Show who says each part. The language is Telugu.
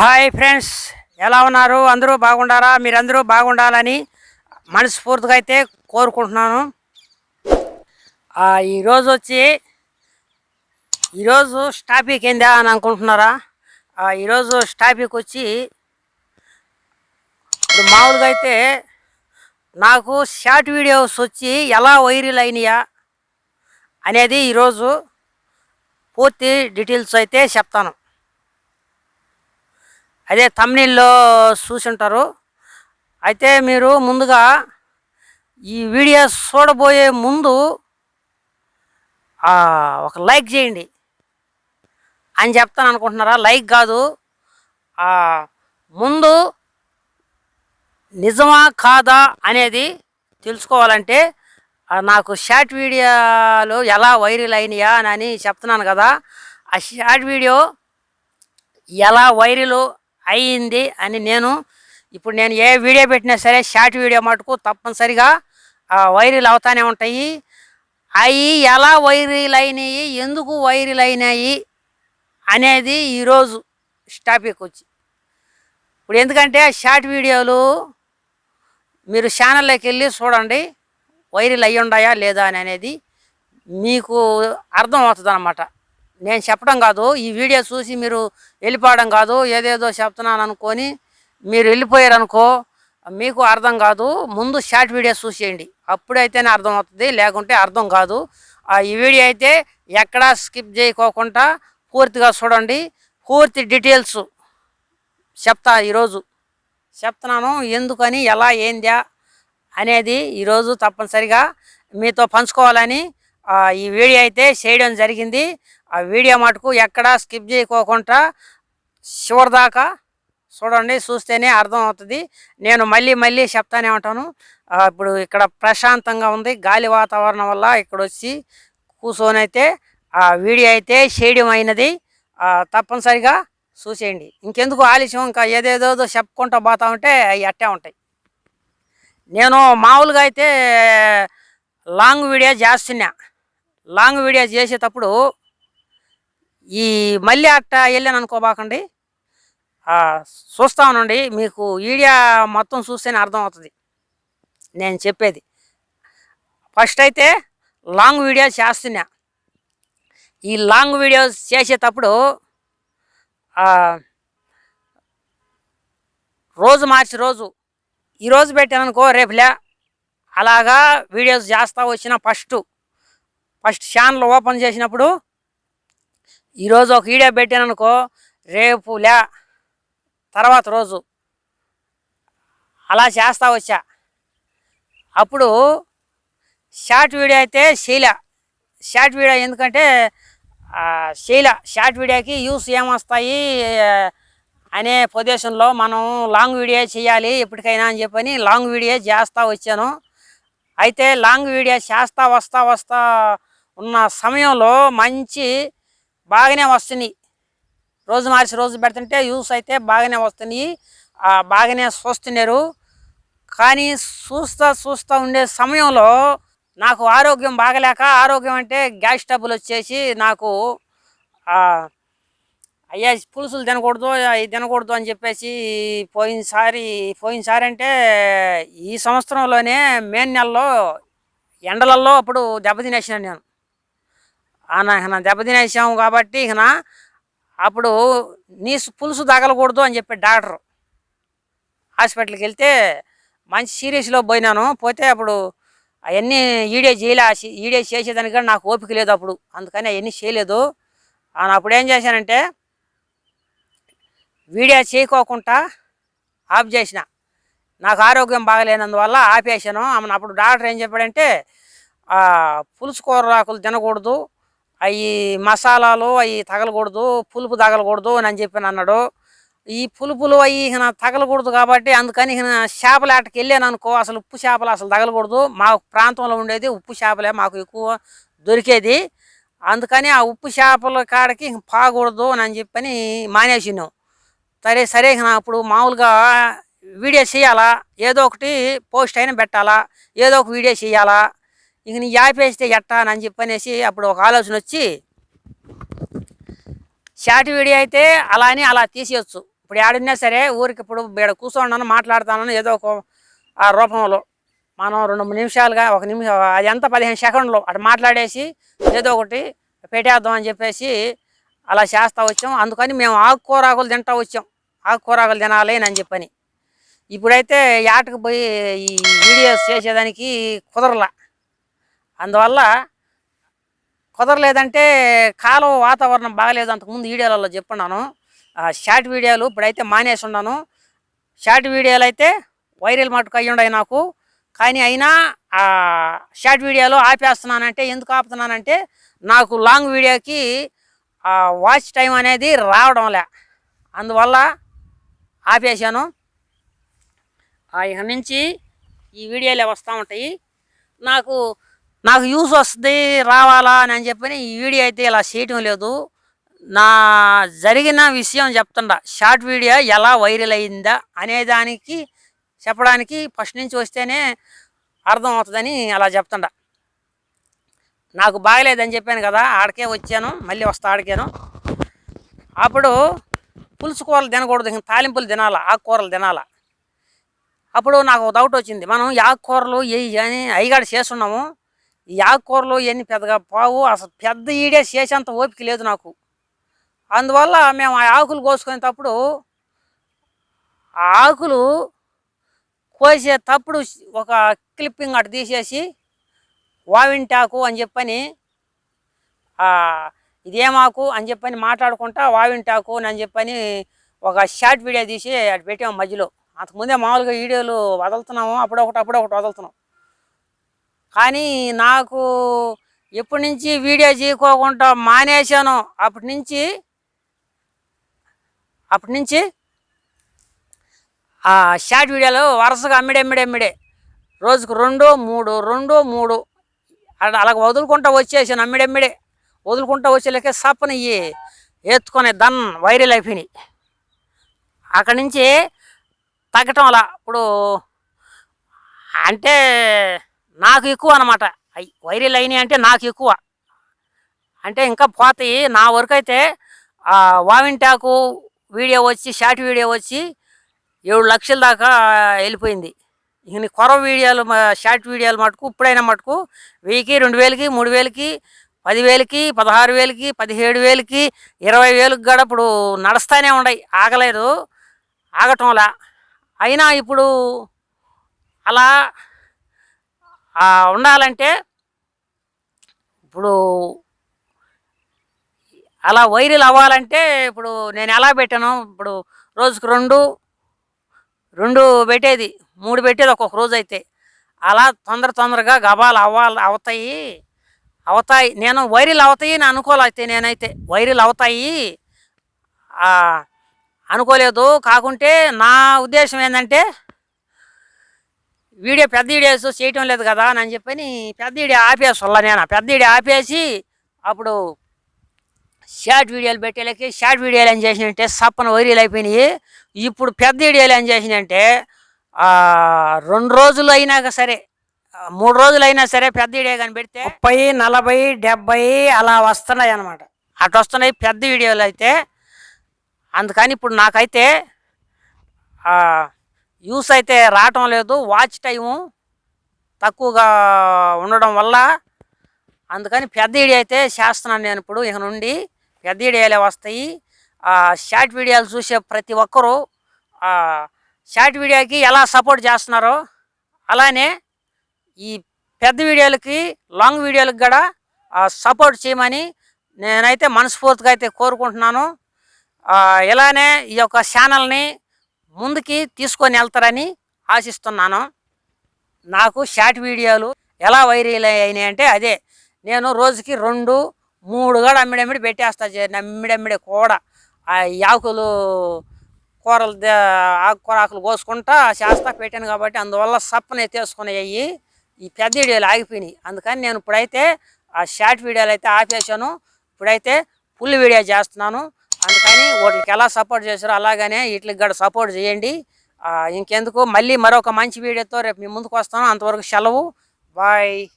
Speaker 1: హాయ్ ఫ్రెండ్స్ ఎలా ఉన్నారు? అందరూ బాగుండారా? మీరందరూ బాగుండాలని మనస్ఫూర్తిగా అయితే కోరుకుంటున్నాను. ఈరోజు వచ్చి ఈరోజు టాపిక్ ఏందా అని అనుకుంటున్నారా? ఈరోజు టాపిక్ వచ్చి ఇప్పుడు మామూలుగా అయితే నాకు షార్ట్ వీడియోస్ వచ్చి ఎలా వైరల్ అయినాయా అనేది ఈరోజు పూర్తి డీటెయిల్స్ అయితే చెప్తాను. అదే తమిళలో చూసుంటారు. అయితే మీరు ముందుగా ఈ వీడియో చూడబోయే ముందు ఒక లైక్ చేయండి. అని చెప్తాను అనుకుంటున్నారా? లైక్ కాదు. ముందు నిజమా కాదా అనేది తెలుసుకోవాలంటే నాకు షార్ట్ వీడియోలు ఎలా వైరల్ అయినాయా అని అని చెప్తున్నాను కదా. ఆ షార్ట్ వీడియో ఎలా వైరల్ అయ్యింది అని నేను ఇప్పుడు నేను ఏ వీడియో పెట్టినా సరే షార్ట్ వీడియో మటుకు తప్పనిసరిగా వైరల్ అవుతానే ఉంటాయి. అవి ఎలా వైరల్ అయినాయి ఎందుకు వైరల్ అయినాయి అనేది ఈరోజు టాపిక్ వచ్చి. ఇప్పుడు ఎందుకంటే షార్ట్ వీడియోలు మీరు ఛానల్లోకి వెళ్ళి చూడండి వైరల్ అయ్యి ఉన్నాయా లేదా అని అనేది మీకు అర్థం అవుతుంది అన్నమాట నేను చెప్పడం కాదు ఈ వీడియో చూసి మీరు వెళ్ళిపోవడం కాదు ఏదేదో చెప్తున్నాను అనుకొని మీరు వెళ్ళిపోయారు అనుకో మీకు అర్థం కాదు ముందు షార్ట్ వీడియో చూసేయండి. అప్పుడైతేనే అర్థం అవుతుంది లేకుంటే అర్థం కాదు. ఆ ఈ వీడియో అయితే ఎక్కడా స్కిప్ చేయకోకుండా పూర్తిగా చూడండి. పూర్తి డీటెయిల్స్ చెప్తా ఈరోజు. చెప్తున్నాను ఎందుకని ఎలా ఏందా అనేది ఈరోజు తప్పనిసరిగా మీతో పంచుకోవాలని ఈ వీడియో అయితే చేయడం జరిగింది. ఆ వీడియో మటుకు ఎక్కడా స్కిప్ చేయకోకుండా చివరి దాకా చూడండి చూస్తేనే అర్థం అవుతుంది. నేను మళ్ళీ మళ్ళీ చెప్తానే ఉంటాను. ఇప్పుడు ఇక్కడ ప్రశాంతంగా ఉంది. గాలి వాతావరణం వల్ల ఇక్కడ వచ్చి కూర్చొని అయితే ఆ వీడియో అయితే చేయడం అయినది. తప్పనిసరిగా చూసేయండి. ఇంకెందుకు ఆలస్యం? ఇంకా ఏదేదో చెప్పుకుంటూ పోతా ఉంటే అవి అట్టే ఉంటాయి. నేను మామూలుగా అయితే లాంగ్ వీడియో చేస్తున్నా. లాంగ్ వీడియో చేసేటప్పుడు ఈ మళ్ళీ అట్ట వెళ్ళాను అనుకోబాకండి. ఆ, చూస్తా ఉండండి మీకు వీడియో మొత్తం చూస్తేనే అర్థం అవుతుంది నేను చెప్పేది. ఫస్ట్ అయితే లాంగ్ వీడియోస్ చేస్తున్నా. ఈ లాంగ్ వీడియోస్ చేసేటప్పుడు రోజు మార్చి రోజు ఈరోజు పెట్టాననుకో రేపులే అలాగా వీడియోస్ చేస్తా వచ్చిన ఫస్ట్. ఫస్ట్ ఛానల్ ఓపెన్ చేసినప్పుడు ఈరోజు ఒక వీడియో పెట్టాను అనుకో రేపు లే తర్వాత రోజు. అలా చేస్తా వచ్చా. అప్పుడు షార్ట్ వీడియో అయితే శైల. షార్ట్ వీడియో ఎందుకంటే శైల షార్ట్ వీడియోకి యూస్ ఏమొస్తాయి అనే ప్రదేశంలో మనం లాంగ్ వీడియో చేయాలి ఎప్పటికైనా అని చెప్పని లాంగ్ వీడియో చేస్తా వచ్చాను. అయితే లాంగ్ వీడియో చేస్తా వస్తా వస్తా ఉన్న సమయంలో మంచి బాగానే వస్తున్నాయి రోజు మార్చి రోజు పెడుతుంటే యూస్ అయితే బాగానే వస్తున్నాయి బాగానే చూస్తున్నారు. కానీ చూస్తూ చూస్తా ఉండే సమయంలో నాకు ఆరోగ్యం బాగలేక ఆరోగ్యం అంటే గ్యాస్ ట్రబుల్ వచ్చేసి నాకు అయ్యా పులుసులు తినకూడదు అవి తినకూడదు అని చెప్పేసి పోయినసారి పోయినసారి అంటే ఈ సంవత్సరంలోనే మే నెలలో ఎండలలో అప్పుడు దెబ్బతినేసిన నేను. ఆయన దెబ్బతినేసాము కాబట్టి ఇక అప్పుడు నీ పులుసు తగలకూడదు అని చెప్పి డాక్టర్. హాస్పిటల్కి వెళ్తే మంచి సీరియస్లో పోయినాను. పోతే అప్పుడు అవన్నీ ఈడే చేయలే ఈడే చేసేదానికి నాకు ఓపిక లేదు అప్పుడు. అందుకని అవన్నీ చేయలేదు. ఆ, అప్పుడు ఏం చేశానంటే వీడియో చేయకోకుండా ఆఫ్ చేసిన. నాకు ఆరోగ్యం బాగలేనందువల్ల ఆపేసాను ఆమెను అప్పుడు డాక్టర్ ఏం చెప్పాడంటే పులుసు కూర ఆకులు తినకూడదు. అవి మసాలాలు అవి తగలకూడదు పులుపు తగలకూడదు అని చెప్పి అన్నాడు. ఈ పులుపులు అవి ఈయన తగలకూడదు కాబట్టి అందుకని ఈయన చేపలాటకి వెళ్ళాను అనుకో అసలు ఉప్పు చేపలు అసలు తగలకూడదు. మా ప్రాంతంలో ఉండేది ఉప్పు చేపలే మాకు ఎక్కువ దొరికేది. అందుకని ఆ ఉప్పు చేపల కాడకి పాకూడదు అని చెప్పని మానేసినాం సరే సరే నా అప్పుడు మామూలుగా వీడియో చేయాలా? ఏదో ఒకటి పోస్ట్ అయినా పెట్టాలా? ఏదో ఒక వీడియో చేయాలా? ఇంక నీ యాపేస్తే ఎట్టా అని చెప్పనేసి అప్పుడు ఒక ఆలోచన వచ్చి షార్ట్ వీడియో అయితే అలా అని అలా తీసేయచ్చు. ఇప్పుడు ఆడినా సరే ఊరికి ఇప్పుడు ఇక్కడ కూర్చోండాను మాట్లాడుతాను ఏదో ఒక ఆ రూపంలో మనం రెండు మూడు నిమిషాలుగా ఒక నిమిషం అదంతా పదిహేను సెకండ్లు అటు మాట్లాడేసి ఏదో ఒకటి పెట్టేద్దాం అని చెప్పేసి అలా చేస్తూ వచ్చాం. అందుకని మేము ఆకుకూరాకులు తింటా వచ్చాం. ఆకుకూరాకులు తినాలి అని చెప్పని. ఇప్పుడైతే యాటకు పోయి ఈ వీడియోస్ చేసేదానికి కుదరలా. అందువల్ల కుదరలేదంటే కాలం వాతావరణం బాగలేదు అంతకుముందు వీడియోలలో చెప్పున్నాను ఆ షార్ట్ వీడియోలు ఇప్పుడైతే మానేసి ఉన్నాను. షార్ట్ వీడియోలు అయితే వైరల్ మటుకు అయ్యుండయి నాకు. కానీ అయినా షార్ట్ వీడియోలు ఆపేస్తున్నానంటే ఎందుకు ఆపుతున్నానంటే నాకు లాంగ్ వీడియోకి వాచ్ టైం అనేది రావడంలే అందువల్ల ఆపేశాను. ఇక నుంచి ఈ వీడియోలే వస్తూ ఉంటాయి. నాకు నాకు యూస్ వస్తుంది రావాలా అని అని చెప్పని ఈ వీడియో అయితే ఇలా చేయటం లేదు. నా జరిగిన విషయం చెప్తుండా షార్ట్ వీడియో ఎలా వైరల్ అయిందా అనే దానికి చెప్పడానికి ఫస్ట్ నుంచి వస్తేనే అర్థం అవుతుందని అలా చెప్తుండా నాకు బాగలేదని చెప్పాను కదా ఆడికే వచ్చాను మళ్ళీ వస్తా ఆడికాను. అప్పుడు పులుసు కూరలు తినకూడదు తాలింపులు తినాలా ఆకుకూరలు తినాలా? అప్పుడు నాకు డౌట్ వచ్చింది మనం ఆకుకూరలు ఏ అని అయ్యగాడు చేస్తున్నాము ఈ ఆకుకూరలు ఎన్ని పెద్దగా పావు అసలు పెద్ద ఈడే చేసేంత ఓపిక లేదు నాకు. అందువల్ల మేము ఆ ఆకులు కోసుకునేటప్పుడు ఆ ఆకులు కోసేటప్పుడు ఒక క్లిప్పింగ్ అటు తీసేసి వావింటాకు అని చెప్పని ఇదేమాకు అని చెప్పని మాట్లాడుకుంటా వావింటాకు అని చెప్పని ఒక షార్ట్ వీడియో తీసి అటు పెట్టాము మధ్యలో. అంతకుముందే మామూలుగా వీడియోలు వదులుతున్నాము అప్పుడొకటి అప్పుడొకటి వదులుతున్నాం. కానీ నాకు ఎప్పటి నుంచి వీడియో చేయకోకుండా మానేశాను. అప్పటి నుంచి అప్పటి నుంచి ఆ షార్ట్ వీడియోలు వరుసగా అమ్మిడే అమ్మిడే అమ్మిడే. రోజుకు రెండు మూడు రెండు మూడు. అలా వదులుకుంటా వచ్చేసాను అమ్మిడమ్మిడే వదులుకుంటా వచ్చేలాకే సప్పని ఇయ్యి ఎత్తుకొని దన్ వైరల్ అయిపోయినాయి. అక్కడి నుంచి తగ్గటం అలా. ఇప్పుడు అంటే నాకు ఎక్కువ అనమాట వైరల్ అయినాయి అంటే నాకు ఎక్కువ. అంటే ఇంకా పోతాయి. నా వరకు అయితే వావింటాకు వీడియో వచ్చి షార్ట్ వీడియో వచ్చి ఏడు లక్షల దాకా వెళ్ళిపోయింది. ఇక నీ కొర వీడియోలు షార్ట్ వీడియోలు మటుకు ఇప్పుడైనా మటుకు వెయ్యికి రెండు వేలకి మూడు వేలకి పదివేలకి పదహారు వేలకి పదిహేడు వేలకి ఇరవై వేలకు కూడా ఇప్పుడు నడుస్తూనే ఉన్నాయి. ఆగలేదు. ఆగటంలా. అయినా ఇప్పుడు అలా ఉండాలంటే ఇప్పుడు అలా వైరల్ అవ్వాలంటే ఇప్పుడు నేను ఎలా పెట్టాను? ఇప్పుడు రోజుకు రెండు రెండు పెట్టేది మూడు పెట్టేది ఒక్కొక్క రోజు అయితే. అలా తొందర తొందరగా గబాలు అవ్వాలి అవుతాయి. అవుతాయి. నేను వైరల్ అవుతాయి అని అనుకోలేతే నేనైతే. వైరల్ అవుతాయి. అనుకోలేదు. కాకుంటే నా ఉద్దేశం ఏంటంటే వీడియో పెద్ద వీడియోస్ చేయటం లేదు కదా అని చెప్పని పెద్ద వీడియో ఆపేసి వల్ల నేను. పెద్ద వీడియో ఆపేసి అప్పుడు షార్ట్ వీడియోలు పెట్టేలకి షార్ట్ వీడియోలు ఏం చేసినంటే సప్పన వైరల్ అయిపోయినాయి. ఇప్పుడు పెద్ద వీడియోలు ఏం చేసినంటే రెండు రోజులు అయినాక సరే మూడు రోజులు అయినా సరే పెద్ద వీడియో కానీ పెడితే ముప్పై నలభై డెబ్బై అలా వస్తున్నాయి అనమాట అటు వస్తున్నాయి పెద్ద వీడియోలు అయితే. అందుకని ఇప్పుడు నాకైతే యూస్ అయితే రావటం లేదు వాచ్ టైము తక్కువగా ఉండడం వల్ల అందుకని పెద్ద వీడియో అయితే చేస్తున్నాను నేను ఇప్పుడు ఇక నుండి. పెద్ద వీడియోలే వస్తాయి. షార్ట్ వీడియోలు చూసే ప్రతి ఒక్కరూ షార్ట్ వీడియోకి ఎలా సపోర్ట్ చేస్తున్నారో అలానే ఈ పెద్ద వీడియోలకి లాంగ్ వీడియోలకు కూడా సపోర్ట్ చేయమని నేనైతే మనస్ఫూర్తిగా అయితే కోరుకుంటున్నాను. ఇలానే ఈ యొక్క ఛానల్ని ముందుకి తీసుకొని వెళ్తారని ఆశిస్తున్నాను. నాకు షార్ట్ వీడియోలు ఎలా వైరల్ అయినాయి అంటే అదే నేను రోజుకి రెండు మూడు కూడా అమ్మిడమ్మిడి పెట్టేస్తా అమ్మిడమ్మిడి కూడా. ఆ యాకులు కూరలు ఆకుకూర ఆకులు కోసుకుంటా చేస్తా పెట్టాను కాబట్టి అందువల్ల సప్పన తీసుకునేవి ఈ పెద్ద వీడియోలు ఆగిపోయినాయి. అందుకని నేను ఇప్పుడైతే ఆ షార్ట్ వీడియోలు అయితే ఆపేసాను ఇప్పుడైతే ఫుల్ వీడియో చేస్తున్నాను. అందుకని వాటికి ఎలా సపోర్ట్ చేశారో అలాగనే వీటికి కూడా సపోర్ట్ చేయండి. ఇంకెందుకు? మళ్ళీ మరొక మంచి వీడియోతో రేపు మీ ముందుకు వస్తాను. అంతవరకు సెలవు. బాయ్.